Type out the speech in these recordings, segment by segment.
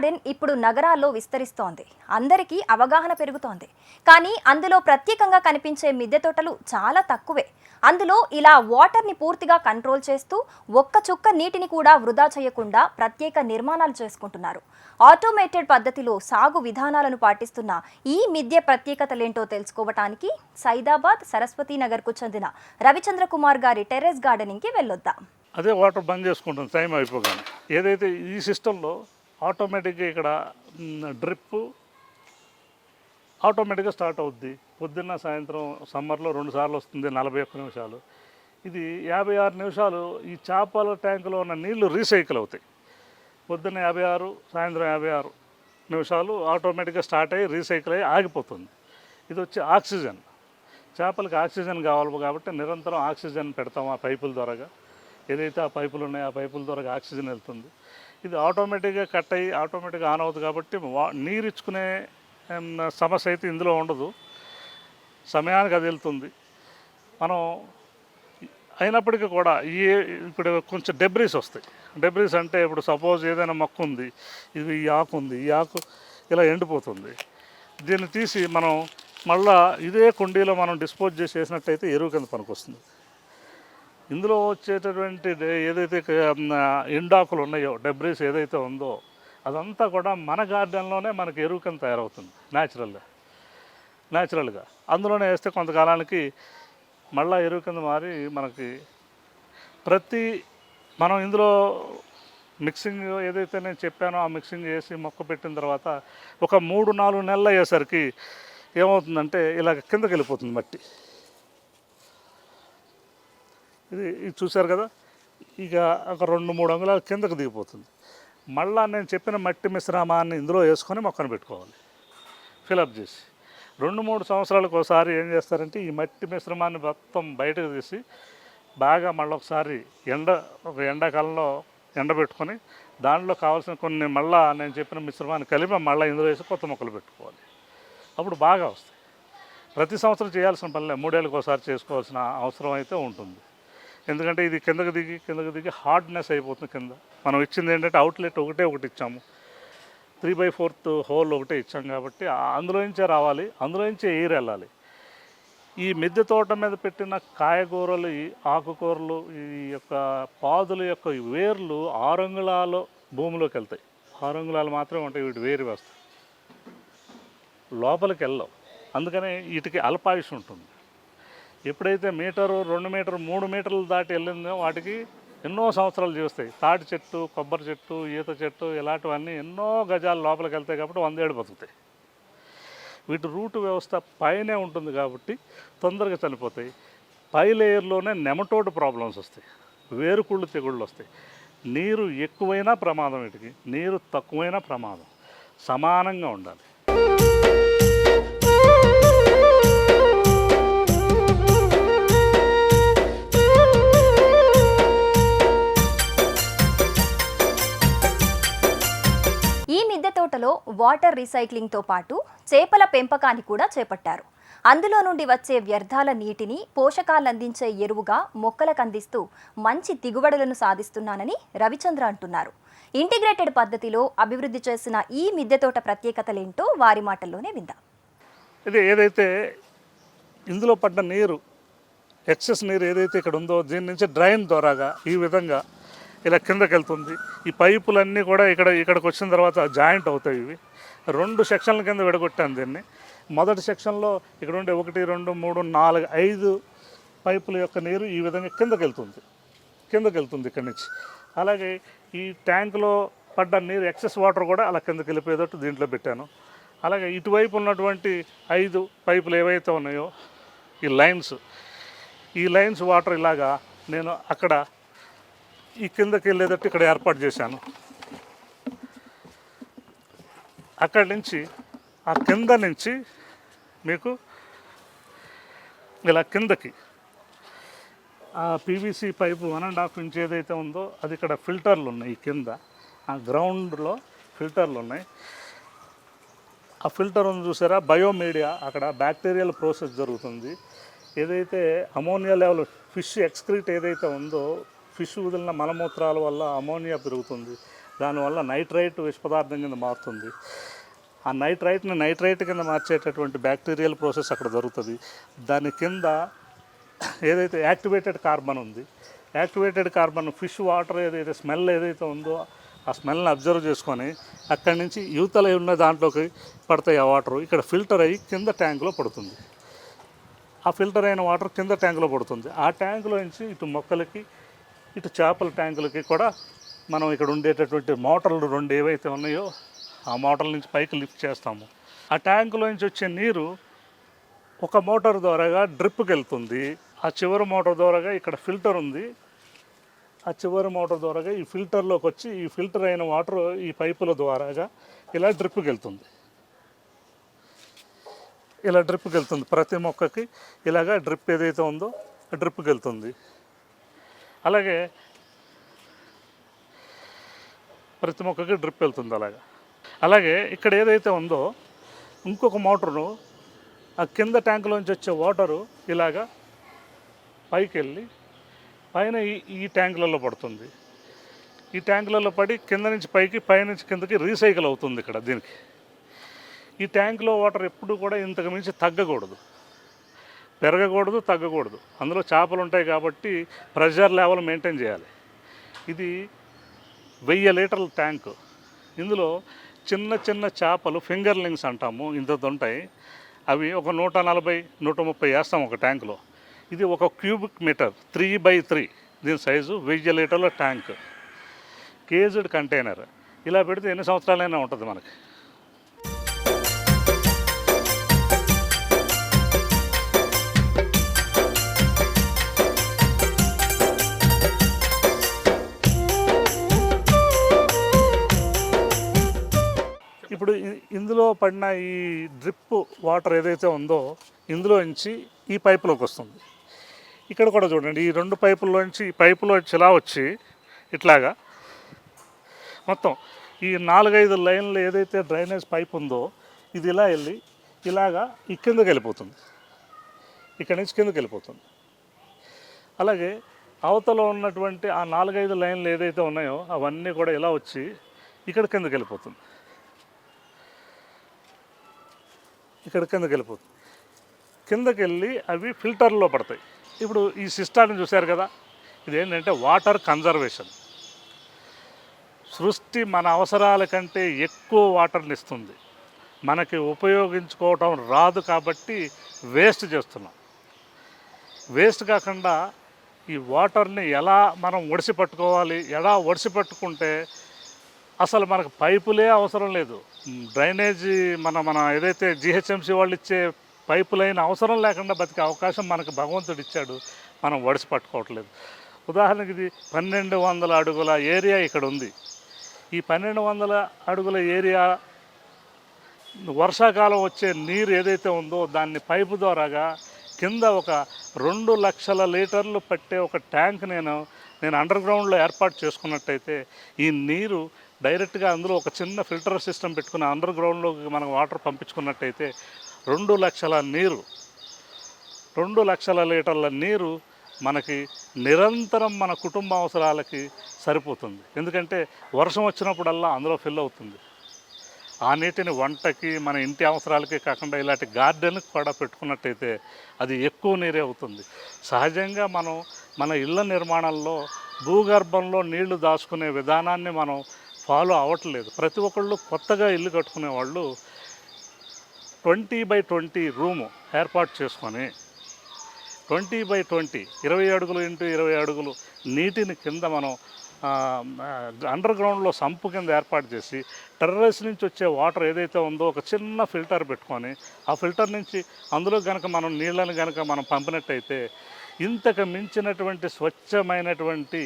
Garden ఇప్పుడు నగరాల్లో విస్తరిస్తోంది. అందరికీ అవగాహన పెరుగుతోంది. కానీ అందులో ప్రత్యేకంగా కనిపించే మిద్దె తోటలు చాలా తక్కువే. అందులో ఇలా వాటర్ని పూర్తిగా కంట్రోల్ చేస్తూ ఒక్క చుక్క నీటిని కూడా వృధా చేయకుండా ప్రత్యేక నిర్మాణాలు చేసుకుంటున్నారు. ఆటోమేటెడ్ పద్ధతిలో సాగు విధానాలను పాటిస్తున్న ఈ మిద్దె ప్రత్యేకతలేంటో తెలుసుకోవటానికి సైదాబాద్ సరస్వతి నగర్కు చెందిన రవిచంద్ర కుమార్ గారి టెర్రస్ గార్డెనింగ్కి వెళ్ళొద్దాం. అదే వాటర్ బంద్ చేసుకుంటుంది టైం అయిపోగానే. ఏదైతే ఈ సిస్టంలో ఆటోమేటిక్గా ఇక్కడ డ్రిప్పు ఆటోమేటిక్గా స్టార్ట్ అవుద్ది. పొద్దున్న సాయంత్రం సమ్మర్లో రెండు సార్లు వస్తుంది నలభై ఒక్క నిమిషాలు. ఇది యాభై ఆరు నిమిషాలు ఈ చేపల ట్యాంకులో ఉన్న నీళ్ళు రీసైకిల్ అవుతాయి. పొద్దున్న యాభై ఆరు సాయంత్రం యాభై ఆరు నిమిషాలు ఆటోమేటిక్గా స్టార్ట్ అయ్యి రీసైకిల్ అయ్యి ఆగిపోతుంది. ఇది వచ్చి ఆక్సిజన్. చేపలకి ఆక్సిజన్ కావాలి కాబట్టి నిరంతరం ఆక్సిజన్ పెడతాం ఆ పైపుల ద్వారాగా. ఏదైతే ఆ పైపులు ఉన్నాయో ఆ పైపుల ద్వారా ఆక్సిజన్ వెళ్తుంది. ఇది ఆటోమేటిక్గా కట్ అయ్యి ఆటోమేటిక్గా ఆన్ అవుతుంది కాబట్టి వా నీరు ఇచ్చుకునే సమస్య అయితే ఇందులో ఉండదు. సమయానికి అది వెళ్తుంది. మనం అయినప్పటికీ కూడా ఈ ఇప్పుడు కొంచెం డెబ్రీస్ వస్తాయి. డెబ్రీస్ అంటే ఇప్పుడు సపోజ్ ఏదైనా మొక్క ఉంది ఇది ఈ ఆకు ఉంది ఈ ఆకు ఇలా ఎండిపోతుంది. దీన్ని తీసి మనం మళ్ళా ఇదే కుండీలో మనం డిస్పోజ్ చేసి వేసినట్టయితే ఎరువు కింద పనికొస్తుంది. ఇందులో వచ్చేటటువంటి ఏదైతే ఇండాకులు ఎండాకులు ఉన్నాయో డెబ్రీస్ ఏదైతే ఉందో అదంతా కూడా మన గార్డెన్లోనే మనకి ఎరువు కింద తయారవుతుంది న్యాచురల్గా న్యాచురల్గా అందులోనే వేస్తే కొంతకాలానికి మళ్ళా ఎరువు కింద మారి మనకి ప్రతి మనం ఇందులో మిక్సింగ్ ఏదైతే నేను చెప్పానో ఆ మిక్సింగ్ చేసి మొక్క పెట్టిన తర్వాత ఒక మూడు నాలుగు నెలలు అయ్యేసరికి ఏమవుతుందంటే ఇలా కిందకి వెళ్ళిపోతుంది మట్టి. ఇది ఇది చూశారు కదా? ఇక ఒక రెండు మూడు అంగుళాలు కిందకు దిగిపోతుంది. మళ్ళా నేను చెప్పిన మట్టి మిశ్రమాన్ని ఇందులో వేసుకొని మొక్కను పెట్టుకోవాలి. ఫిలప్ చేసి. రెండు మూడు సంవత్సరాలకు ఒకసారి ఏం చేస్తారంటే ఈ మట్టి మిశ్రమాన్ని మొత్తం బయటకు తీసి బాగా మళ్ళీ ఒకసారి ఎండ ఒక ఎండాకాలంలో ఎండబెట్టుకొని దాంట్లో కావాల్సిన కొన్ని మళ్ళా నేను చెప్పిన మిశ్రమాన్ని కలిపి మళ్ళీ ఇందులో వేసి కొత్త మొక్కలు పెట్టుకోవాలి. అప్పుడు బాగా వస్తాయి. ప్రతి సంవత్సరం చేయాల్సిన పనిలే మూడేళ్ళకి ఒకసారి చేసుకోవాల్సిన అవసరం అయితే ఉంటుంది. ఎందుకంటే ఇది కిందకి దిగి కిందకి దిగి హార్డ్నెస్ అయిపోతుంది కింద. మనం ఇచ్చింది ఏంటంటే అవుట్లెట్ ఒకటే ఒకటి ఇచ్చాము. త్రీ బై ఫోర్త్ హోల్ ఒకటే ఇచ్చాం కాబట్టి అందులోంచే అందులో నుంచే రావాలి అందులో నుంచే ఎయిర్ వెళ్ళాలి. ఈ మిద్దె తోట మీద పెట్టిన కాయగూరలు ఈ ఆకుకూరలు ఈ యొక్క పాదుల యొక్క వేర్లు ఆరంగుళాలు భూమిలోకి వెళ్తాయి. ఆరంగుళాలు మాత్రమే ఉంటాయి వీటి వేరు వస్తాయి లోపలికి వెళ్ళవు. అందుకనే వీటికి అల్పాయుష్ ఉంటుంది. ఎప్పుడైతే మీటరు రెండు మీటర్ మూడు మీటర్లు దాటి వెళ్ళిందో వాటికి ఎన్నో సంవత్సరాలు జీవిస్తాయి. తాటి చెట్టు కొబ్బరి చెట్టు ఈత చెట్టు ఇలాంటివన్నీ ఎన్నో గజాలు లోపలికి వెళ్తాయి కాబట్టి వందేళ్ళు బతుకుతాయి. వీటి రూట్ వ్యవస్థ పైనే ఉంటుంది కాబట్టి తొందరగా చనిపోతాయి. పై లేయర్లోనే నెమటోడ్ ప్రాబ్లమ్స్ వస్తాయి. వేరుకుళ్ళు తెగుళ్ళు వస్తాయి. నీరు ఎక్కువైనా ప్రమాదం వీటికి నీరు తక్కువైనా ప్రమాదం. సమానంగా ఉండాలి. మిద్దె తోటలో వాటర్ రీసైక్లింగ్తో పాటు చేపల పెంపకాన్ని కూడా చేపట్టారు. అందులో నుండి వచ్చే వ్యర్థాల నీటిని పోషకాలు అందించే ఎరువుగా మొక్కలకు అందిస్తూ మంచి దిగుబడులను సాధిస్తున్నానని రవిచంద్ర అంటున్నారు. ఇంటిగ్రేటెడ్ పద్ధతిలో అభివృద్ధి చేసిన ఈ మిద్దె తోట ప్రత్యేకతలేంటో వారి మాటల్లోనే విందాం. ఇది ఏదైతే ఇందులో పడ్డ నీరు ఎక్సెస్ నీరు ఏదైతే ఇక్కడ ఉందో దీని నుంచి డ్రైన్ ద్వారాగా ఈ విధంగా ఇలా కిందకి వెళ్తుంది ఈ పైపులన్నీ కూడా ఇక్కడ ఇక్కడికి వచ్చిన తర్వాత జాయింట్ అవుతాయి ఇవి. రెండు సెక్షన్ల కింద విడగొట్టాను దీన్ని. మొదటి సెక్షన్లో ఇక్కడ ఉండే ఒకటి రెండు మూడు నాలుగు ఐదు పైపుల యొక్క నీరు ఈ విధంగా కిందకి వెళ్తుంది కిందకి వెళ్తుంది ఇక్కడి నుంచి. అలాగే ఈ ట్యాంకులో పడ్డ నీరు ఎక్సెస్ వాటర్ కూడా అలా కిందకి వెళ్ళిపోయేటట్టు దీంట్లో పెట్టాను. అలాగే ఇటువైపు ఉన్నటువంటి ఐదు పైపులు ఏవైతే ఉన్నాయో ఈ లైన్స్. ఈ లైన్స్ వాటర్ ఇలాగా నేను అక్కడ ఈ కిందకి వెళ్ళేటట్టు ఇక్కడ ఏర్పాటు చేశాను. అక్కడి నుంచి ఆ కింద నుంచి మీకు ఇలా కిందకి ఆ PVC pipe one and half inch ఏదైతే ఉందో అది ఇక్కడ ఫిల్టర్లు ఉన్నాయి ఈ కింద. ఆ గ్రౌండ్లో ఫిల్టర్లు ఉన్నాయి. ఆ ఫిల్టర్ ఉంది చూసారా? బయోమీడియా అక్కడ బ్యాక్టీరియల్ ప్రాసెస్ జరుగుతుంది. ఏదైతే అమోనియా లెవెల్ ఫిష్ ఎక్స్క్రీట్ ఏదైతే ఉందో ఫిష్ వదిలిన మలమూత్రాల వల్ల అమోనియా పెరుగుతుంది. దానివల్ల నైట్రైట్ విష పదార్థం కింద మారుతుంది. ఆ నైట్రైట్ని నైట్రైట్ కింద మార్చేటటువంటి బ్యాక్టీరియల్ ప్రాసెస్ అక్కడ జరుగుతుంది. దాని కింద ఏదైతే యాక్టివేటెడ్ కార్బన్ ఉంది యాక్టివేటెడ్ కార్బన్ ఫిష్ వాటర్ ఏదైతే స్మెల్ ఏదైతే ఉందో ఆ స్మెల్ని అబ్జర్వ్ చేసుకొని అక్కడి నుంచి యువతల ఉన్న దాంట్లోకి పడతాయి ఆ వాటర్. ఇక్కడ ఫిల్టర్ అయ్యి కింద ట్యాంకులో పడుతుంది. ఆ ఫిల్టర్ అయిన వాటర్ కింద ట్యాంకులో పడుతుంది. ఆ ట్యాంకులో నుంచి ఇటు మొక్కలకి ఇటు చేపల ట్యాంకులకి కూడా మనం ఇక్కడ ఉండేటటువంటి మోటార్లు రెండు ఏవైతే ఉన్నాయో ఆ మోటార్ల నుంచి పైకి లిఫ్ట్ చేస్తాము. ఆ ట్యాంకులో నుంచి వచ్చే నీరు ఒక మోటార్ ద్వారాగా డ్రిప్కి వెళ్తుంది. ఆ చివరి మోటార్ ద్వారాగా ఇక్కడ ఫిల్టర్ ఉంది. ఆ చివరి మోటార్ ద్వారాగా ఈ ఫిల్టర్లోకి వచ్చి ఈ ఫిల్టర్ అయిన వాటర్ ఈ పైపుల ద్వారాగా ఇలా డ్రిప్కి వెళ్తుంది. ఇలా డ్రిప్కి వెళ్తుంది. ప్రతి మొక్కకి ఇలాగా డ్రిప్ ఏదైతే ఉందో డ్రిప్కి వెళ్తుంది. అలాగే ప్రతి మొక్కకి డ్రిప్ వెళ్తుంది అలాగా. అలాగే ఇక్కడ ఏదైతే ఉందో ఇంకొక మోటారు ఆ కింద ట్యాంకులోంచి వచ్చే వాటరు ఇలాగా పైకి వెళ్ళి పైన ఈ ఈ ట్యాంకులలో పడుతుంది. ఈ ట్యాంకులలో పడి కింద నుంచి పైకి పైనుంచి కిందకి రీసైకిల్ అవుతుంది ఇక్కడ దీనికి. ఈ ట్యాంక్లో వాటర్ ఎప్పుడు కూడా ఇంతకు మించి తగ్గకూడదు. పెరగకూడదు తగ్గకూడదు. అందులో చేపలు ఉంటాయి కాబట్టి ప్రెషర్ లెవెల్ మెయింటైన్ చేయాలి. ఇది వెయ్యి లీటర్ల ట్యాంకు. ఇందులో చిన్న చిన్న చేపలు ఫింగర్లింగ్స్ అంటాము ఇంత ఉంటాయి. అవి ఒక నూట నలభై నూట ముప్పై వేస్తాం ఒక ట్యాంకులో. ఇది ఒక cubic metre three by three. దీని సైజు వెయ్యి లీటర్ల ట్యాంక్. Caged container. ఇలా పెడితే ఎన్ని సంవత్సరాలైనా ఉంటుంది మనకి. పడిన ఈ డ్రిప్ వాటర్ ఏదైతే ఉందో ఇందులో నుంచి ఈ పైపులోకి వస్తుంది. ఇక్కడ కూడా చూడండి ఈ రెండు పైపుల్లోంచి ఈ పైపులో ఇలా వచ్చి ఇట్లాగా మొత్తం ఈ నాలుగైదు లైన్లు ఏదైతే డ్రైనేజ్ పైప్ ఉందో ఇది ఇలా వెళ్ళి ఇలాగా ఈ కిందకి వెళ్ళిపోతుంది. ఇక్కడ నుంచి కిందకి వెళ్ళిపోతుంది. అలాగే అవతల ఉన్నటువంటి ఆ నాలుగైదు లైన్లు ఏదైతే ఉన్నాయో అవన్నీ కూడా ఇలా వచ్చి ఇక్కడ కిందకి వెళ్ళిపోతుంది. ఇక్కడ కిందకి వెళ్ళిపోతుంది. కిందకి వెళ్ళి అవి ఫిల్టర్లో పడతాయి. ఇప్పుడు ఈ సిస్టాన్ని చూశారు కదా? ఇది ఏంటంటే వాటర్ కన్జర్వేషన్. సృష్టి మన అవసరాల కంటే ఎక్కువ వాటర్ని ఇస్తుంది. మనకి ఉపయోగించుకోవటం రాదు కాబట్టి వేస్ట్ చేస్తున్నాం. వేస్ట్ కాకుండా ఈ వాటర్ని ఎలా మనం ఒడిసి పట్టుకోవాలి ఎలా ఒడిసి పట్టుకుంటే అసలు మనకు పైపులే అవసరం లేదు. డ్రైనేజీ మన మన ఏదైతే జిహెచ్ఎంసీ వాళ్ళు ఇచ్చే పైపు లైన్ అవసరం లేకుండా బతికే అవకాశం మనకు భగవంతుడు ఇచ్చాడు. మనం వడిసి పట్టుకోవట్లేదు. ఉదాహరణకి ఇది పన్నెండు వందల అడుగుల ఏరియా ఇక్కడ ఉంది. ఈ పన్నెండు వందల అడుగుల ఏరియా వర్షాకాలం వచ్చే నీరు ఏదైతే ఉందో దాన్ని పైపు ద్వారాగా కింద ఒక రెండు లక్షల లీటర్లు పట్టే ఒక ట్యాంక్ నేను నేను అండర్ గ్రౌండ్లో ఏర్పాటు చేసుకున్నట్టయితే ఈ నీరు డైరెక్ట్గా అందులో ఒక చిన్న ఫిల్టర్ సిస్టమ్ పెట్టుకుని అండర్ గ్రౌండ్లోకి మనం వాటర్ పంపించుకున్నట్టయితే రెండు లక్షల నీరు రెండు లక్షల లీటర్ల నీరు మనకి నిరంతరం మన కుటుంబ అవసరాలకి సరిపోతుంది. ఎందుకంటే వర్షం వచ్చినప్పుడల్లా అందులో ఫిల్ అవుతుంది. ఆ నీటిని వంటకి మన ఇంటి అవసరాలకి కాకుండా ఇలాంటి గార్డెన్కి కూడా పెట్టుకున్నట్టయితే అది ఎక్కువ నీరే అవుతుంది. సహజంగా మనం మన ఇళ్ళ నిర్మాణంలో భూగర్భంలో నీళ్ళు దాచుకునే విధానాన్ని మనం ఫాలో అవ్వట్లేదు. ప్రతి ఒక్కళ్ళు కొత్తగా ఇల్లు కట్టుకునే వాళ్ళు ట్వంటీ బై ట్వంటీ రూము ఏర్పాటు చేసుకొని ట్వంటీ బై ట్వంటీ ఇరవై అడుగులు ఇంటూ ఇరవై అడుగులు నీటిని కింద మనం అండర్ గ్రౌండ్లో సంపు కింద ఏర్పాటు చేసి టెర్రస్ నుంచి వచ్చే వాటర్ ఏదైతే ఉందో ఒక చిన్న ఫిల్టర్ పెట్టుకొని ఆ ఫిల్టర్ నుంచి అందులో కనుక మనం నీళ్ళని కనుక మనం పంపినట్టయితే ఇంతకు మించినటువంటి స్వచ్ఛమైనటువంటి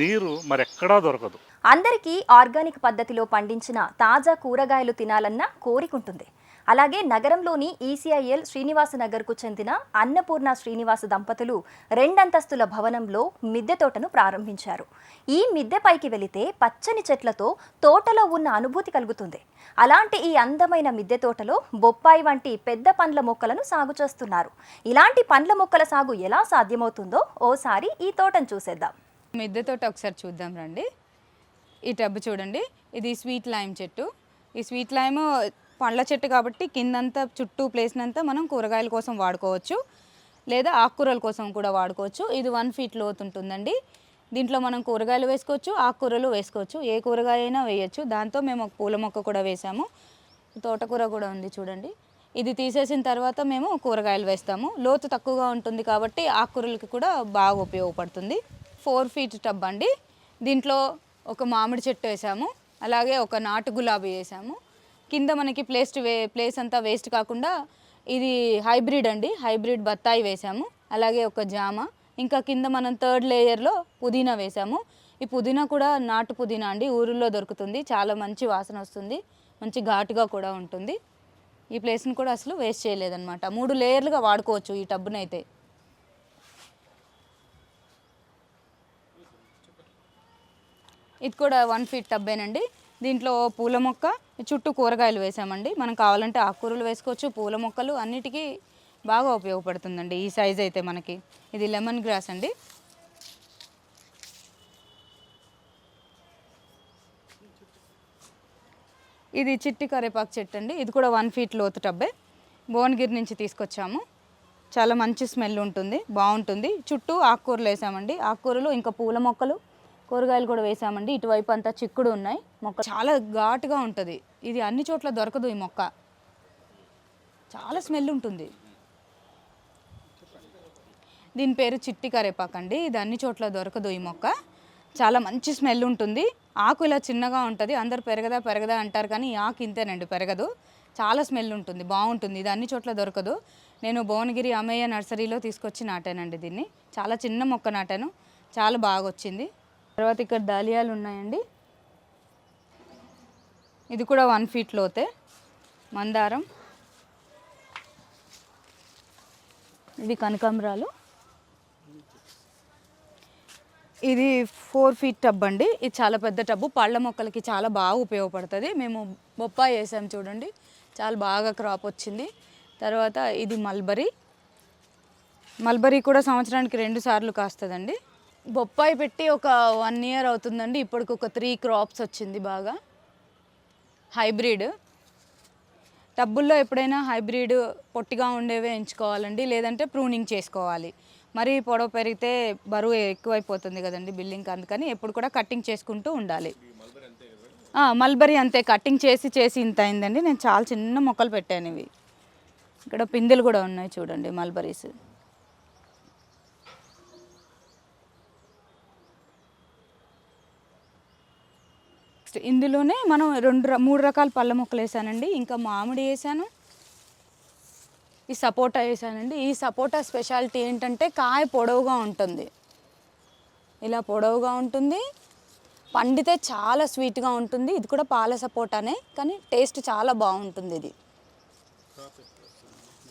నీరు మరెక్కడా దొరకదు. అందరికీ ఆర్గానిక్ పద్ధతిలో పండించిన తాజా కూరగాయలు తినాలన్న కోరికుంటుంది. అలాగే నగరంలోని ఈసీఐఎల్ శ్రీనివాస నగర్కు చెందిన అన్నపూర్ణ శ్రీనివాస దంపతులు రెండంతస్తుల భవనంలో మిద్దె తోటను ప్రారంభించారు. ఈ మిద్దె పైకి వెళితే పచ్చని చెట్లతో తోటలో ఉన్న అనుభూతి కలుగుతుంది. అలాంటి ఈ అందమైన మిద్దె తోటలో బొప్పాయి వంటి పెద్ద పండ్ల మొక్కలను సాగు చేస్తున్నారు. ఇలాంటి పండ్ల మొక్కల సాగు ఎలా సాధ్యమవుతుందో ఓసారి ఈ తోటను చూసేద్దాం. మిద్దె తోట ఒకసారి చూద్దాం రండి. ఈ టబ్ చూడండి. ఇది స్వీట్ లైమ్ చెట్టు. ఈ స్వీట్ లైమ్ పండ్ల చెట్టు కాబట్టి కిందంతా చుట్టూ ప్లేస్నంతా మనం కూరగాయల కోసం వాడుకోవచ్చు. లేదా ఆకుకూరల కోసం కూడా వాడుకోవచ్చు. ఇది వన్ ఫీట్ లోతు ఉంటుందండి. దీంట్లో మనం కూరగాయలు వేసుకోవచ్చు ఆకుకూరలు వేసుకోవచ్చు. ఏ కూరగాయ అయినా వేయచ్చు. దాంతో మేము ఒక పూల మొక్క కూడా వేసాము. తోటకూర కూడా ఉంది చూడండి. ఇది తీసేసిన తర్వాత మేము కూరగాయలు వేస్తాము. లోతు తక్కువగా ఉంటుంది కాబట్టి ఆకుకూరలకి కూడా బాగా ఉపయోగపడుతుంది. ఫోర్ ఫీట్ టబ్ అండి. దీంట్లో ఒక మామిడి చెట్టు వేసాము. అలాగే ఒక నాటు గులాబీ వేసాము. కింద మనకి ప్లేస్ వే ప్లేస్ అంతా వేస్ట్ కాకుండా ఇది హైబ్రిడ్ అండి. హైబ్రిడ్ బత్తాయి వేసాము. అలాగే ఒక జామ. ఇంకా కింద మనం థర్డ్ లేయర్లో పుదీనా వేసాము. ఈ పుదీనా కూడా నాటు పుదీనా అండి. ఊరిలో దొరుకుతుంది. చాలా మంచి వాసన వస్తుంది. మంచి ఘాటుగా కూడా ఉంటుంది. ఈ ప్లేస్ని కూడా అసలు వేస్ట్ చేయలేదన్నమాట. మూడు లేయర్లుగా వాడుకోవచ్చు ఈ టబ్బునైతే. ఇది కూడా వన్ ఫీట్ టబ్బేనండి. దీంట్లో పూల మొక్క చుట్టూ కూరగాయలు వేసామండి. మనం కావాలంటే ఆకుకూరలు వేసుకోవచ్చు పూల మొక్కలు అన్నిటికీ బాగా ఉపయోగపడుతుందండి ఈ సైజ్ అయితే మనకి. ఇది లెమన్ గ్రాస్ అండి. ఇది చిట్టి కరేపాకు చెట్టు అండి. ఇది కూడా వన్ ఫీట్ లోతు టబ్బే. భువనగిరి నుంచి తీసుకొచ్చాము. చాలా మంచి స్మెల్ ఉంటుంది బాగుంటుంది. చుట్టూ ఆకుకూరలు వేసామండి. ఆకుకూరలు ఇంకా పూల మొక్కలు కూరగాయలు కూడా వేసామండి. ఇటువైపు అంతా చిక్కుడు ఉన్నాయి. మొక్క చాలా ఘాటుగా ఉంటుంది. ఇది అన్ని చోట్ల దొరకదు ఈ మొక్క. చాలా స్మెల్ ఉంటుంది. దీని పేరు చిట్టి కరేపాకు అండి. ఇది అన్ని చోట్ల దొరకదు ఈ మొక్క. చాలా మంచి స్మెల్ ఉంటుంది. ఆకు ఇలా చిన్నగా ఉంటుంది. అందరు పెరగదా పెరగదా అంటారు కానీ ఈ ఆకు ఇంతేనండి పెరగదు. చాలా స్మెల్ ఉంటుంది. బాగుంటుంది. ఇది అన్ని చోట్ల దొరకదు. నేను భువనగిరి అమయ్య నర్సరీలో తీసుకొచ్చి నాటానండి దీన్ని. చాలా చిన్న మొక్క నాటాను. చాలా బాగా వచ్చింది తర్వాత ఇక్కడ దాలియాలు ఉన్నాయండి. ఇది కూడా వన్ ఫీట్ లోతే మందారం. ఇది కనకాంబరాలు. ఇది ఫోర్ ఫీట్ టబ్ అండి. ఇది చాలా పెద్ద టబ్బు పళ్ళ మొక్కలకి చాలా బాగా ఉపయోగపడుతుంది. మేము బొప్పాయి వేసాం చూడండి. చాలా బాగా క్రాప్ వచ్చింది. తర్వాత ఇది మల్బరీ. మల్బరీ కూడా సంవత్సరానికి రెండు సార్లు కాస్తుందండి. బొప్పాయి పెట్టి ఒక వన్ ఇయర్ అవుతుందండి. ఇప్పటికి ఒక త్రీ క్రాప్స్ వచ్చింది బాగా. హైబ్రిడ్ టబ్బుల్లో ఎప్పుడైనా హైబ్రిడ్ పొట్టిగా ఉండేవే ఎంచుకోవాలండి. లేదంటే ప్రూనింగ్ చేసుకోవాలి. మరి పొడవు పెరిగితే బరువు ఎక్కువైపోతుంది కదండి బిల్డింగ్కి అందుకని ఎప్పుడు కూడా కటింగ్ చేసుకుంటూ ఉండాలి. మల్బరీ అంతే. కటింగ్ చేసి చేసి ఇంత అయిందండి. నేను చాలా చిన్న మొక్కలు పెట్టాను ఇవి. ఇక్కడ పిందెలు కూడా ఉన్నాయి చూడండి మల్బరీస్ నెక్స్ట్ ఇందులోనే మనం రెండు మూడు రకాల పళ్ళ మొక్కలు వేసానండి. ఇంకా మామిడి వేసాను. ఈ సపోటా వేసానండి. ఈ సపోటా స్పెషాలిటీ ఏంటంటే కాయ పొడవుగా ఉంటుంది. ఇలా పొడవుగా ఉంటుంది. పండితే చాలా స్వీట్గా ఉంటుంది. ఇది కూడా పాల సపోటానే కానీ టేస్ట్ చాలా బాగుంటుంది ఇది.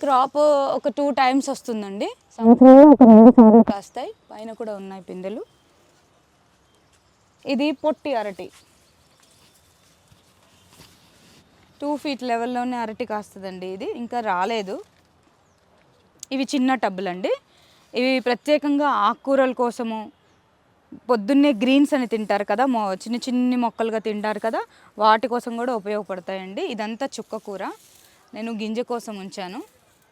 క్రాప్ ఒక టూ టైమ్స్ వస్తుందండి. సంవత్సరంలో ఒక రెండు సార్లు కాస్తాయి. పైన కూడా ఉన్నాయి పిందెలు. ఇది పొట్టి అరటి. టూ ఫీట్ లెవెల్లోనే అరటి కాస్తుందండి ఇది. ఇంకా రాలేదు. ఇవి చిన్న టబ్బులండి. ఇవి ప్రత్యేకంగా ఆకుకూరల కోసము పొద్దున్నే గ్రీన్స్ అని తింటారు కదా మొ చిన్న చిన్ని మొక్కలుగా తింటారు కదా వాటి కోసం కూడా ఉపయోగపడతాయండి. ఇదంతా చుక్క కూర. నేను గింజ కోసం ఉంచాను.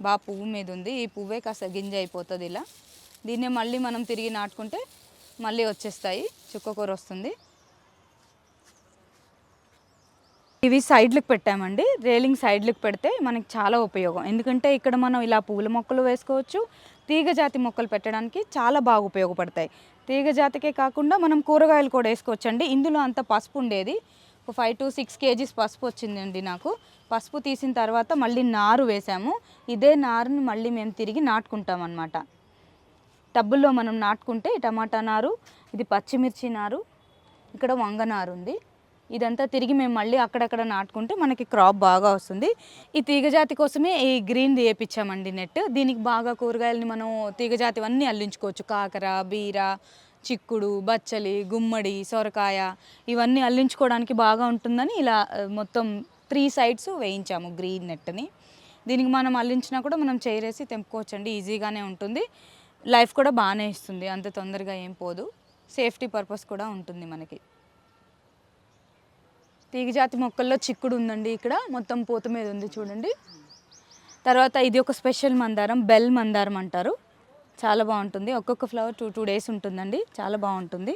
బాగా పువ్వు మీద ఉంది. ఈ పువ్వే కాస్త గింజ అయిపోతుంది ఇలా. దీన్నే మళ్ళీ మనం తిరిగి నాటుకుంటే మళ్ళీ వచ్చేస్తాయి. చుక్క కూర వస్తుంది. ఇవి సైడ్లకు పెట్టామండి. రేలింగ్ సైడ్లకు పెడితే మనకి చాలా ఉపయోగం. ఎందుకంటే ఇక్కడ మనం ఇలా పూల మొక్కలు వేసుకోవచ్చు. తీగ జాతి మొక్కలు పెట్టడానికి చాలా బాగా ఉపయోగపడతాయి. తీగ జాతికే కాకుండా మనం కూరగాయలు కూడా వేసుకోవచ్చు అండి ఇందులో అంత పసుపు ఉండేది. ఒక ఫైవ్ టు సిక్స్ కేజీస్ పసుపు వచ్చిందండి నాకు. పసుపు తీసిన తర్వాత మళ్ళీ నారు వేసాము. ఇదే నారుని మళ్ళీ మేము తిరిగి నాటుకుంటాం అన్నమాట టబ్బుల్లో మనం నాటుకుంటే టమాటా నారు ఇది పచ్చిమిర్చి నారు ఇక్కడ వంగ నారు ఉంది. ఇదంతా తిరిగి మేము మళ్ళీ అక్కడక్కడ నాటుకుంటే మనకి క్రాప్ బాగా వస్తుంది. ఈ తీగజాతి కోసమే ఈ గ్రీన్ది వేపించామండి నెట్. దీనికి బాగా కూరగాయలని మనం తీగజాతివన్నీ అల్లించుకోవచ్చు. కాకర బీర చిక్కుడు బచ్చలి గుమ్మడి సొరకాయ ఇవన్నీ అల్లించుకోవడానికి బాగా ఉంటుందని ఇలా మొత్తం త్రీ సైడ్స్ వేయించాము గ్రీన్ నెట్ని. దీనికి మనం అల్లించినా కూడా మనం చేరేసి తెంపుకోవచ్చండి. ఈజీగానే ఉంటుంది. లైఫ్ కూడా బాగానే ఇస్తుంది. అంత తొందరగా ఏం పోదు. సేఫ్టీ పర్పస్ కూడా ఉంటుంది మనకి. తీగజాతి మొక్కల్లో చిక్కుడు ఉందండి ఇక్కడ. మొత్తం పూత మీద ఉంది చూడండి. తర్వాత ఇది ఒక స్పెషల్ మందారం బెల్ మందారం అంటారు. చాలా బాగుంటుంది. ఒక్కొక్క ఫ్లవర్ టూ టూ డేస్ ఉంటుందండి. చాలా బాగుంటుంది.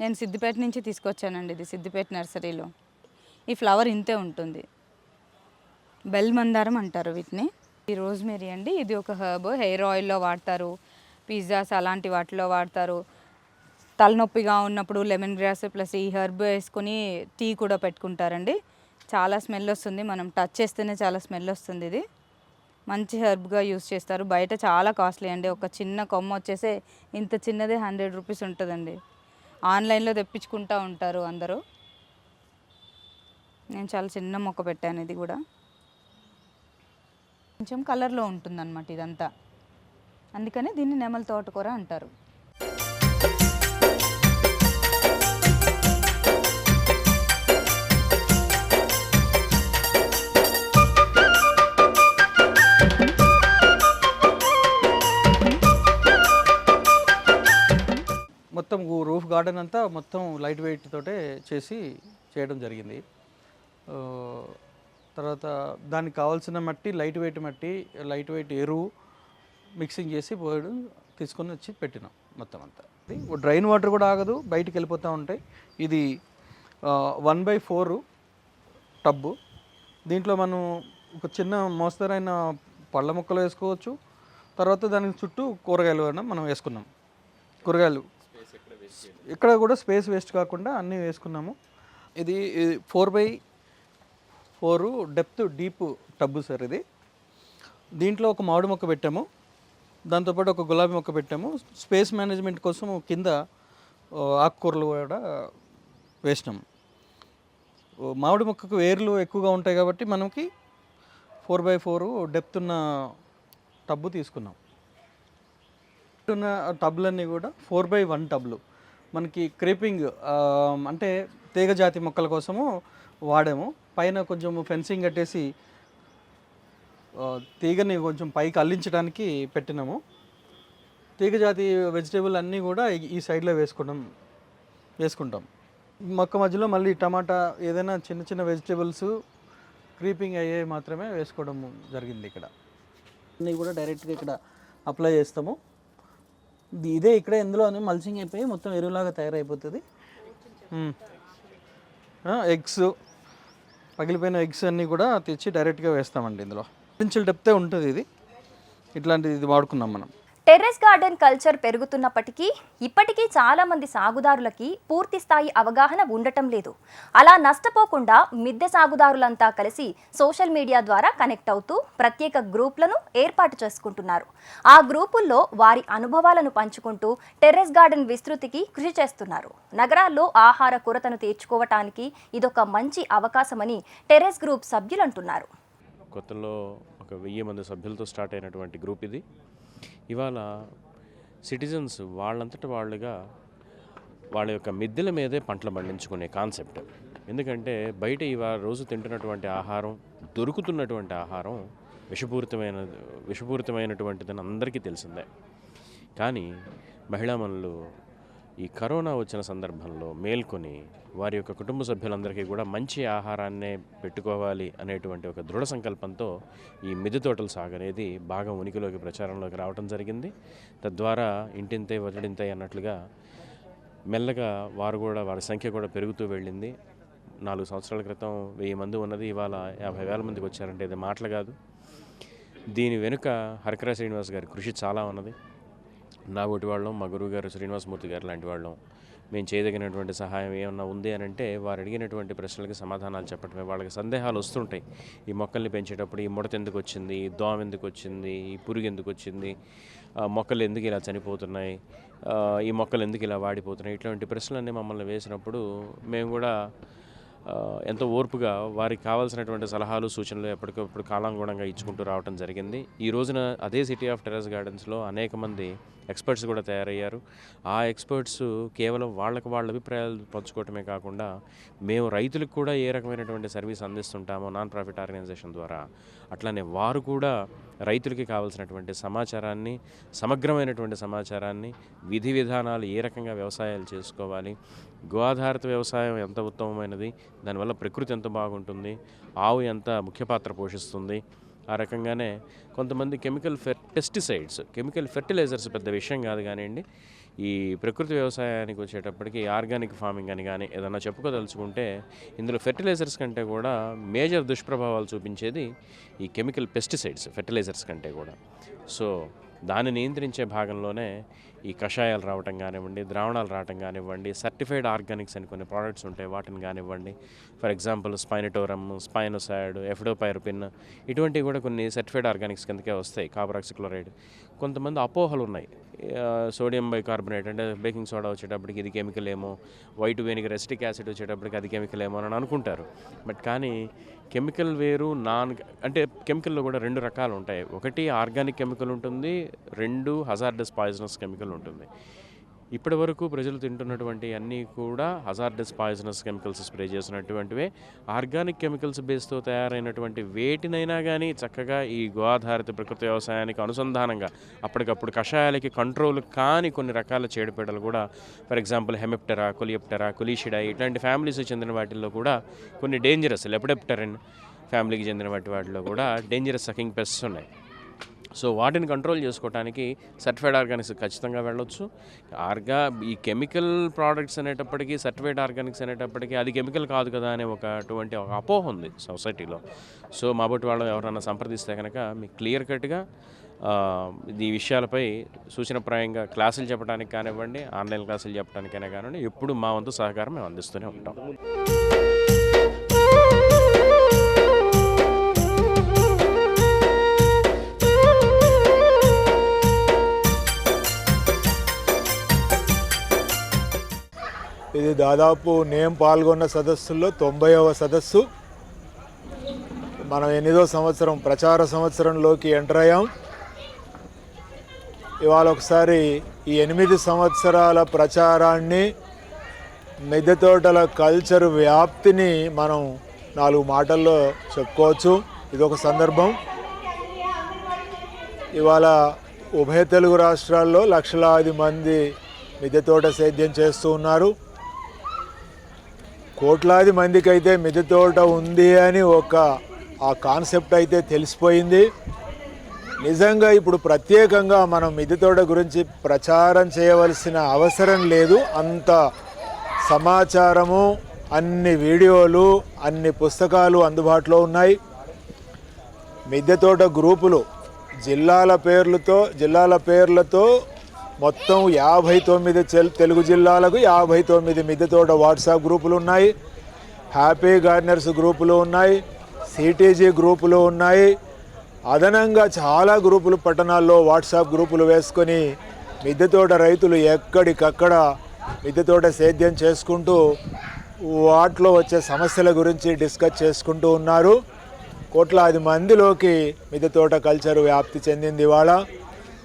నేను సిద్దిపేట నుంచి తీసుకొచ్చానండి ఇది సిద్దిపేట నర్సరీలో. ఈ ఫ్లవర్ ఇంతే ఉంటుంది. బెల్ మందారం అంటారు వీటిని. ఈ రోజ్మేరీ అండి. ఇది ఒక హర్బ్. హెయిర్ ఆయిల్లో వాడతారు. పిజ్జాస్ అలాంటి వాటిలో వాడతారు. తలనొప్పిగా ఉన్నప్పుడు లెమన్ గ్రాస్ ప్లస్ ఈ హెర్బ్ వేసుకొని టీ కూడా పెట్టుకుంటారండి. చాలా స్మెల్ వస్తుంది. మనం టచ్ చేస్తేనే చాలా స్మెల్ వస్తుంది ఇది. మంచి హెర్బ్గా యూస్ చేస్తారు. బయట చాలా కాస్ట్లీ అండి. ఒక చిన్న కొమ్మ వచ్చేసే ఇంత చిన్నదే హండ్రెడ్ రూపీస్ ఉంటుందండి. ఆన్లైన్లో తెప్పించుకుంటూ ఉంటారు అందరూ. నేను చాలా చిన్న మొక్క పెట్టాను ఇది కూడా. కొంచెం కలర్లో ఉంటుందన్నమాట ఇదంతా. అందుకని దీన్ని నెమల తోటకూర అంటారు. మొత్తం రూఫ్ గార్డెన్ అంతా మొత్తం లైట్ వెయిట్ తోటే చేసి చేయడం జరిగింది. తర్వాత దానికి కావాల్సిన మట్టి లైట్ వెయిట్ మట్టి లైట్ వెయిట్ ఎరువు మిక్సింగ్ చేసి పోయడం తీసుకొని వచ్చి పెట్టినాం మొత్తం అంతా. డ్రైన్ వాటర్ కూడా ఆగదు బయటికి వెళ్ళిపోతూ ఉంటాయి. ఇది వన్ బై ఫోర్ టబ్బు. దీంట్లో మనం ఒక చిన్న మోస్తరైన పళ్ళ మొక్కలు వేసుకోవచ్చు. తర్వాత దానికి చుట్టూ కూరగాయలు కూడా మనం వేసుకున్నాం. కూరగాయలు ఇక్కడ కూడా స్పేస్ వేస్ట్ కాకుండా అన్నీ వేసుకున్నాము. ఇది four by four depth deep tub sir ఇది. దీంట్లో ఒక మామిడి మొక్క పెట్టాము. దాంతోపాటు ఒక గులాబీ మొక్క పెట్టాము. స్పేస్ మేనేజ్మెంట్ కోసం కింద ఆకుకూరలు కూడా వేసినాము మామిడి మొక్కకు వేర్లు ఎక్కువగా ఉంటాయి కాబట్టి మనకి ఫోర్ బై ఫోర్ డెప్త్ ఉన్న టబ్బు తీసుకున్నాం. ఉన్న టబ్లన్నీ కూడా ఫోర్ బై వన్ టబ్లు మనకి క్రీపింగ్ అంటే తీగ జాతి మొక్కల కోసము వాడాము. పైన కొంచెం ఫెన్సింగ్ కట్టేసి తీగని కొంచెం పైకి అల్లించడానికి పెట్టినాము. తీగ జాతి వెజిటేబుల్ అన్నీ కూడా ఈ- ఈ సైడ్లో వేసుకోవడం వేసుకుంటాం. మొక్క మధ్యలో మళ్ళీ టమాటా ఏదైనా చిన్న చిన్న వెజిటేబుల్స్ క్రీపింగ్ అయ్యే మాత్రమే వేసుకోవడం జరిగింది ఇక్కడ. అన్నీ కూడా డైరెక్ట్గా ఇక్కడ అప్లై చేస్తాము. ఇది- ఇదే ఇక్కడ ఇందులో మల్చింగ్ అయిపోయి మొత్తం ఎరువులాగా తయారైపోతుంది. ఎగ్స్. పగిలిపోయిన ఎగ్స్ అన్నీ కూడా తెచ్చి డైరెక్ట్గా వేస్తామండి ఇందులో. పెన్సిల్ డెప్తే ఉంటుంది ఇది. ఇట్లాంటిది ఇది వాడుకున్నాం మనం. టెర్రస్ గార్డెన్ కల్చర్ పెరుగుతున్నప్పటికీ ఇప్పటికీ చాలామంది సాగుదారులకి పూర్తి స్థాయి అవగాహన ఉండటం లేదు. అలా నష్టపోకుండా మిద్దె సాగుదారులంతా కలిసి సోషల్ మీడియా ద్వారా కనెక్ట్ అవుతూ ప్రత్యేక గ్రూపులను ఏర్పాటు చేసుకుంటున్నారు. ఆ గ్రూపుల్లో వారి అనుభవాలను పంచుకుంటూ టెర్రస్ గార్డెన్ విస్తృతికి కృషి చేస్తున్నారు. నగరాల్లో ఆహార కొరతను తీర్చుకోవటానికి ఇదొక మంచి అవకాశమని టెర్రస్ గ్రూప్ సభ్యులు అంటున్నారు కొత్తలో ఒక వెయ్యి మంది సభ్యులతో స్టార్ట్ అయినటువంటి గ్రూప్ ఇది. ఇవాళ సిటిజన్స్ వాళ్ళంతట వాళ్ళుగా వాళ్ళ యొక్క మిద్దెల మీదే పంటలు పండించుకునే కాన్సెప్ట్. ఎందుకంటే బయట ఇవాళ రోజు తింటున్నటువంటి ఆహారం దొరుకుతున్నటువంటి ఆహారం విషపూరితమైన విషపూరితమైనటువంటిదని అందరికీ తెలిసిందే. కానీ మహిళా మనులు ఈ కరోనా వచ్చిన సందర్భంలో మేల్కొని వారి యొక్క కుటుంబ సభ్యులందరికీ కూడా మంచి ఆహారాన్నే పెట్టుకోవాలి అనేటువంటి ఒక దృఢ సంకల్పంతో ఈ మిద్దె తోటల సాగు అనేది బాగా ఉనికిలోకి ప్రచారంలోకి రావడం జరిగింది. తద్వారా ఇంటింతే వదిలింతే అన్నట్లుగా మెల్లగా వారు కూడా వారి సంఖ్య కూడా పెరుగుతూ వెళ్ళింది. నాలుగు సంవత్సరాల క్రితం వెయ్యి మంది ఉన్నది ఇవాళ యాభై వేల మందికి వచ్చారంటే ఇది మాటలు కాదు. దీని వెనుక హరికరా శ్రీనివాస్ గారి కృషి చాలా ఉన్నది. నా ఒకటి వాళ్ళం మా గురువు గారు శ్రీనివాసమూర్తి గారు లాంటి వాళ్ళం. మేము చేయదగినటువంటి సహాయం ఏమన్నా ఉంది అని అంటే వారు అడిగినటువంటి ప్రశ్నలకి సమాధానాలు చెప్పడమే వాళ్ళకి సందేహాలు వస్తుంటాయి. ఈ మొక్కల్ని పెంచేటప్పుడు ఈ ముడత ఎందుకు వచ్చింది? ఈ దోమ ఎందుకు వచ్చింది? ఈ పురుగు ఎందుకు వచ్చింది? మొక్కలు ఎందుకు ఇలా చనిపోతున్నాయి? ఈ మొక్కలు ఎందుకు ఇలా వాడిపోతున్నాయి? ఇట్లాంటి ప్రశ్నలన్నీ మమ్మల్ని వేసినప్పుడు మేము కూడా ఎంతో ఓర్పుగా వారికి కావాల్సినటువంటి సలహాలు సూచనలు ఎప్పటికప్పుడు కాలానుగుణంగా ఇచ్చుకుంటూ రావడం జరిగింది. ఈ రోజున అదే సిటీ ఆఫ్ టెర్రస్ గార్డెన్స్లో అనేక మంది ఎక్స్పర్ట్స్ కూడా తయారయ్యారు. ఆ ఎక్స్పర్ట్స్ కేవలం వాళ్ళకి వాళ్ళ అభిప్రాయాలు పంచుకోవటమే కాకుండా మేము రైతులకు కూడా ఏ రకమైనటువంటి సర్వీస్ అందిస్తుంటామో నాన్ ప్రాఫిట్ ఆర్గనైజేషన్ ద్వారా అట్లానే వారు కూడా రైతులకి కావాల్సినటువంటి సమాచారాన్ని సమగ్రమైనటువంటి సమాచారాన్ని విధి విధానాలు ఏ రకంగా వ్యవసాయాలు చేసుకోవాలి గోఆధారిత వ్యవసాయం ఎంత ఉత్తమమైనది దానివల్ల ప్రకృతి ఎంత బాగుంటుంది ఆవు ఎంత ముఖ్య పాత్ర పోషిస్తుంది ఆ రకంగానే కొంతమంది chemical fer pesticides chemical fertilisers పెద్ద విషయం కాదు కానివ్వండి ఈ ప్రకృతి వ్యవసాయానికి వచ్చేటప్పటికి ఆర్గానిక్ ఫార్మింగ్ అని కానీ ఏదన్నా చెప్పుకోదలుచుకుంటే ఇందులో ఫెర్టిలైజర్స్ కంటే కూడా మేజర్ దుష్ప్రభావాలు చూపించేది ఈ కెమికల్ పెస్టిసైడ్స్ ఫెర్టిలైజర్స్ కంటే కూడా. సో దాన్ని నియంత్రించే భాగంలోనే ఈ కషాయాలు రావటం కానివ్వండి ద్రావణాలు రావటం కానివ్వండి సర్టిఫైడ్ ఆర్గానిక్స్ అని కొన్ని ప్రోడక్ట్స్ ఉంటాయి వాటిని కానివ్వండి. ఫర్ ఎగ్జాంపుల్ స్పైనటోరమ్ స్పైనోసైడ్ ఎఫ్డోపైరపిన్ ఇటువంటివి కూడా కొన్ని సర్టిఫైడ్ ఆర్గానిక్స్ కిందకే వస్తాయి కాపరాక్సిక్లోరైడ్ కొంతమంది అపోహలు ఉన్నాయి సోడియం బైకార్బోనేట్ అంటే బేకింగ్ సోడా వచ్చేటప్పటికి ఇది కెమికల్ ఏమో వైట్ వెనిగర్ ఎసిటిక్ యాసిడ్ వచ్చేటప్పటికి అది కెమికల్ ఏమో అని అనుకుంటారు. బట్ కానీ కెమికల్ వేరు నాన్ అంటే కెమికల్లో కూడా రెండు రకాలు ఉంటాయి. ఒకటి ఆర్గానిక్ కెమికల్ ఉంటుంది రెండు హజార్డస్ పాయిజనస్ కెమికల్ ఉంటుంది. ఇప్పటి వరకు ప్రజలు తింటున్నటువంటి అన్నీ కూడా హజార్డస్ పాయిజనస్ కెమికల్స్ స్ప్రే చేసినటువంటివే. ఆర్గానిక్ కెమికల్స్ బేస్తో తయారైనటువంటి వేటినైనా కానీ చక్కగా ఈ గోధారిత ప్రకృతి వ్యవసాయానికి అనుసంధానంగా అప్పటికప్పుడు కషాయాలకి కంట్రోల్ కాని కొన్ని రకాల చీడపీడలు కూడా ఫర్ ఎగ్జాంపుల్ హెమిప్టెరా కొలియప్టెరా కొలీషిడా ఇట్లాంటి ఫ్యామిలీస్ చెందిన వాటిల్లో కూడా కొన్ని డేంజరస్ లెపడెప్టెరిన్ ఫ్యామిలీకి చెందిన వాటి వాటిలో కూడా డేంజరస్ సకింగ్ పెస్ట్స్ ఉన్నాయి. సో వాటిని కంట్రోల్ చేసుకోవడానికి సర్టిఫైడ్ ఆర్గానిక్స్ ఖచ్చితంగా వెళ్ళొచ్చు. ఆర్గా ఈ కెమికల్ ప్రోడక్ట్స్ అనేటప్పటికీ సర్టిఫైడ్ ఆర్గానిక్స్ అనేటప్పటికీ అది కెమికల్ కాదు కదా అనే ఒక అటువంటి ఒక అపోహ ఉంది సొసైటీలో. సో మాబట్టి వాళ్ళు ఎవరైనా సంప్రదిస్తే కనుక మీకు క్లియర్ కట్గా ఈ విషయాలపై సూచనప్రాయంగా క్లాసులు చెప్పడానికి కానివ్వండి ఆన్లైన్ క్లాసులు చెప్పడానికైనా కానివ్వండి ఎప్పుడు మా వంతు సహకారం మేము అందిస్తూనే ఉంటాం. ఇది దాదాపు నేను పాల్గొన్న సదస్సుల్లో తొంభైవ సదస్సు. మనం ఎనిమిదో సంవత్సరం ప్రచార సంవత్సరంలోకి ఎంటర్ అయ్యాం. ఇవాళ ఒకసారి ఈ ఎనిమిది సంవత్సరాల ప్రచారాన్ని మిద్దె తోటల కల్చర్ వ్యాప్తిని మనం నాలుగు మాటల్లో చెప్పుకోవచ్చు. ఇదొక సందర్భం. ఇవాళ ఉభయ తెలుగు రాష్ట్రాల్లో లక్షలాది మంది మిద్దె తోట సేద్యం చేస్తూ ఉన్నారు. కోట్లాది మందికి అయితే మిద్దె తోట ఉంది అని ఒక ఆ కాన్సెప్ట్ అయితే తెలిసిపోయింది. నిజంగా ఇప్పుడు ప్రత్యేకంగా మనం మిద్దె తోట గురించి ప్రచారం చేయవలసిన అవసరం లేదు. అంత సమాచారము అన్ని వీడియోలు అన్ని పుస్తకాలు అందుబాటులో ఉన్నాయి. మిద్దె తోట గ్రూపులు జిల్లాల పేర్లతో జిల్లాల పేర్లతో మొత్తం యాభై తొమ్మిది చెల్- తెలుగు జిల్లాలకు యాభై తొమ్మిది మిద్దె తోట వాట్సాప్ గ్రూపులు ఉన్నాయి. హ్యాపీ గార్డెనర్స్ గ్రూపులు ఉన్నాయి. సిటీజీ గ్రూపులు ఉన్నాయి. అదనంగా చాలా గ్రూపులు పట్టణాల్లో వాట్సాప్ గ్రూపులు వేసుకొని మిద్దె తోట రైతులు ఎక్కడికక్కడ మిద్దె తోట సేద్యం చేసుకుంటూ వాటిలో వచ్చే సమస్యల గురించి డిస్కస్ చేసుకుంటూ ఉన్నారు. కోట్లాది మందిలోకి మిద్దె తోట కల్చర్ వ్యాప్తి చెందింది ఇవాళ.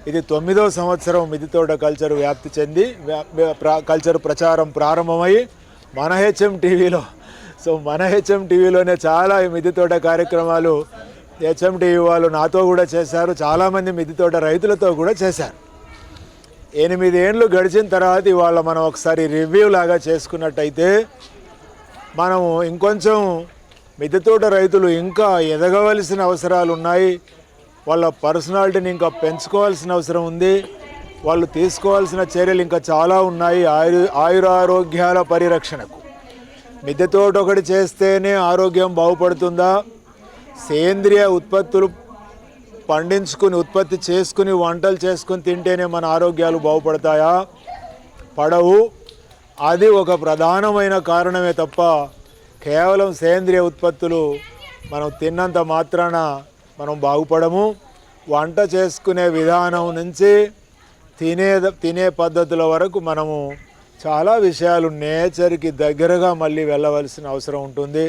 ఇది తొమ్మిదో సంవత్సరం మిద్దె తోట కల్చర్ వ్యాప్తి చెంది కల్చర్ ప్రచారం ప్రారంభమై మన హెచ్ఎం టీవీలో సో మన హెచ్ఎం టీవీలోనే చాలా ఈ మిద్దె తోట కార్యక్రమాలు హెచ్ఎం టీవీ వాళ్ళు నాతో కూడా చేశారు చాలామంది మిద్దె తోట రైతులతో కూడా చేశారు. ఎనిమిది ఏండ్లు గడిచిన తర్వాత ఇవాళ మనం ఒకసారి రివ్యూ లాగా చేసుకున్నట్టయితే మనము ఇంకొంచెం మిద్దె తోట రైతులు ఇంకా ఎదగవలసిన అవసరాలు ఉన్నాయి వాళ్ళ పర్సనాలిటీని ఇంకా పెంచుకోవాల్సిన అవసరం ఉంది. వాళ్ళు తీసుకోవాల్సిన చర్యలు ఇంకా చాలా ఉన్నాయి ఆయు ఆయురారోగ్యాల పరిరక్షణకు. మిద్దె తోట ఒకటి చేస్తేనే ఆరోగ్యం బాగుపడుతుందా? సేంద్రియ ఉత్పత్తులు పండించుకుని ఉత్పత్తి చేసుకుని వంటలు చేసుకుని తింటేనే మన ఆరోగ్యాలు బాగుపడతాయా? పడవు. అది ఒక ప్రధానమైన కారణమే తప్ప కేవలం సేంద్రియ ఉత్పత్తులు మనం తిన్నంత మాత్రాన మనం బాగుపడము. వంట చేసుకునే విధానం నుంచి తినే తినే పద్ధతుల వరకు మనము చాలా విషయాలు నేచర్కి దగ్గరగా మళ్ళీ వెళ్ళవలసిన అవసరం ఉంటుంది.